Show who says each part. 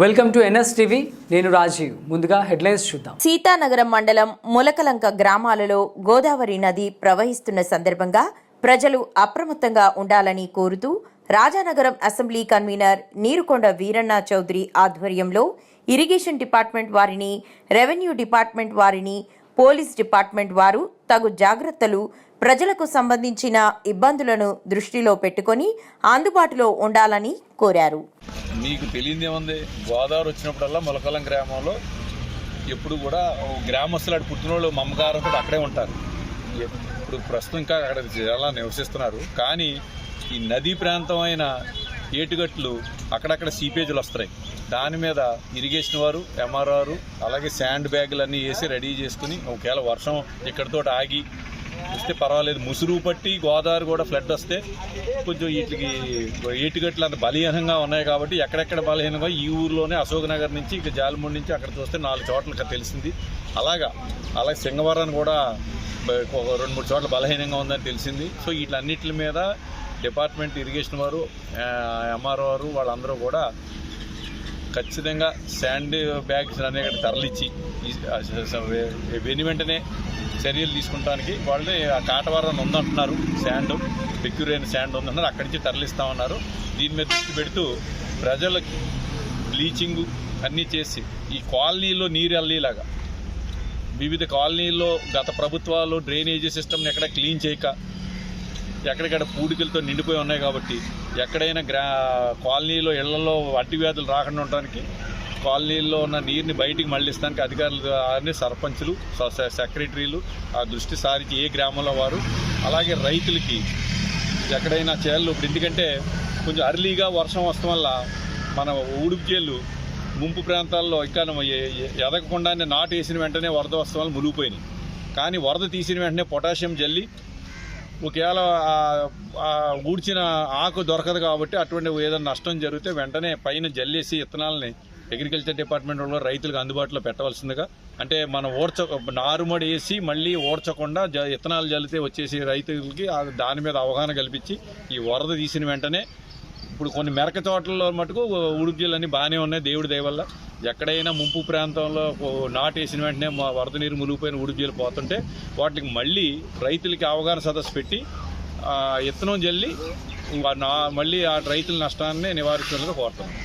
Speaker 1: Welcome to NS TV. నేను రాజీవ్. ముందుగా headlines చూద్దాం.
Speaker 2: సీతానగరం మండలం ములకలంక గ్రామాలలో గోదావరి నది ప్రవహిస్తున్న సందర్భంగా ప్రజలు అప్రమత్తంగా ఉండాలని కోరుతూ రాజానగరం అసెంబ్లీ కన్వీనర్ నీరుకొండ వీరన్న చౌదరి ఆధ్వర్యంలో ఇరిగేషన్ డిపార్ట్మెంట్ వారిని రెవెన్యూ డిపార్ట్మెంట్ వారిని పోలీస్ డిపార్ట్మెంట్ వారు తగు జాగ్రత్తలు ప్రజలకు సంబంధించిన ఇబ్బందులను దృష్టిలో పెట్టుకొని అందుబాటులో ఉండాలని కోరారు.
Speaker 3: మీకు తెలియదు ఏముంది గోదావరి వచ్చినప్పుడల్లా మొలకలం గ్రామంలో ఎప్పుడు కూడా గ్రామస్తులు అటు పుట్టినోళ్ళు మమ్మకారంతో అక్కడే ఉంటారు. ఇప్పుడు ప్రస్తుతం ఇంకా అక్కడ చాలా నివసిస్తున్నారు. కానీ ఈ నదీ ప్రాంతం అయిన ఏటుగట్లు అక్కడక్కడ సీపేజీలు వస్తాయి దాని మీద ఇరిగేషన్ వారు ఎంఆర్ఆర్ అలాగే శాండ్ బ్యాగులు అన్నీ వేసి రెడీ చేసుకుని ఒకవేళ వర్షం ఇక్కడితో ఆగి వస్తే పర్వాలేదు. ముసురు పట్టి గోదావరి కూడా ఫ్లడ్ వస్తే కొంచెం వీటికి ఏటుగట్లు అంత బలహీనంగా ఉన్నాయి కాబట్టి ఎక్కడెక్కడ బలహీనంగా ఈ ఊర్లోనే అశోక్ నగర్ నుంచి ఇక జాలిమూడి నుంచి అక్కడ చూస్తే నాలుగు చోట్ల తెలిసింది. అలాగా అలాగే సింగవరం కూడా రెండు మూడు చోట్ల బలహీనంగా ఉందని తెలిసింది. సో వీటిలన్నిటి మీద డిపార్ట్మెంట్ ఇరిగేషన్ వారు ఎంఆర్ఓ వారు వాళ్ళందరూ కూడా ఖచ్చితంగా శాండ్ బ్యాగ్స్ అనేవి తరలిచ్చి వెని వెంటనే చర్యలు తీసుకుంటానికి వాళ్ళే ఆ కాటవరం ఉందంటున్నారు శాండ్ సెక్యూర్ అయిన శాండ్ ఉందంటున్నారు అక్కడి నుంచి తరలిస్తామన్నారు. దీని మీద దృష్టి పెడుతూ ప్రజలకి బ్లీచింగ్ అన్నీ చేసి ఈ కాలనీలో నీరు వెళ్ళేలాగా వివిధ కాలనీల్లో గత ప్రభుత్వాలు డ్రైనేజీ సిస్టమ్ని ఎక్కడ క్లీన్ చేయక ఎక్కడికక్కడ పూడికలతో నిండిపోయి ఉన్నాయి కాబట్టి ఎక్కడైనా గ్రా కాలనీలో ఇళ్ళలో అడ్డి వ్యాధులు రాకుండా ఉండడానికి కాలనీల్లో ఉన్న నీరుని బయటికి మళ్ళిస్తానికి అధికారులు అన్ని సర్పంచులు స- సెక్రటరీలు ఆ దృష్టి సారించి ఏ గ్రామంలో వారు. అలాగే రైతులకి ఎక్కడైనా చేయాలి ఇప్పుడు ఎందుకంటే కొంచెం అర్లీగా వర్షం వస్తాం వల్ల మన ఉడుపుచేళ్ళు ముంపు ప్రాంతాల్లో ఇంకా ఎదగకుండానే నాటు వేసిన వెంటనే వరద వస్తాం వల్ల మునిగిపోయినాయి. కానీ వరద తీసిన వెంటనే పొటాషియం జల్లి ఒకవేళ ఊడ్చిన ఆకు దొరకదు కాబట్టి అటువంటి ఏదైనా నష్టం జరిగితే వెంటనే పైన జల్లేసి విత్తనాలని అగ్రికల్చర్ డిపార్ట్మెంట్ వాళ్ళు రైతులకు అందుబాటులో పెట్టవలసిందిగా. అంటే మనం ఓడ్చ నారుమడి వేసి మళ్ళీ ఓడ్చకుండా జ విత్తనాలు జల్లితే వచ్చేసి రైతులకి దాని మీద అవగాహన కల్పించి ఈ వరద తీసిన వెంటనే ఇప్పుడు కొన్ని మెరక తోటల్లో మటుకు ఉడుపుజీలన్నీ బాగానే ఉన్నాయి దేవుడి దయవల్ల ఎక్కడైనా ముంపు ప్రాంతంలో నాటేసిన వెంటనే మా వరద నీరు మునిగిపోయిన ఉడుపుజీలు పోతుంటే వాటికి మళ్ళీ రైతులకి అవగాహన సదస్సు పెట్టి ఇత్తనం విత్తనం జల్లి వా- నా- మళ్ళీ ఆ రైతుల నష్టాన్ని నివారించాలని కోరుతున్నాను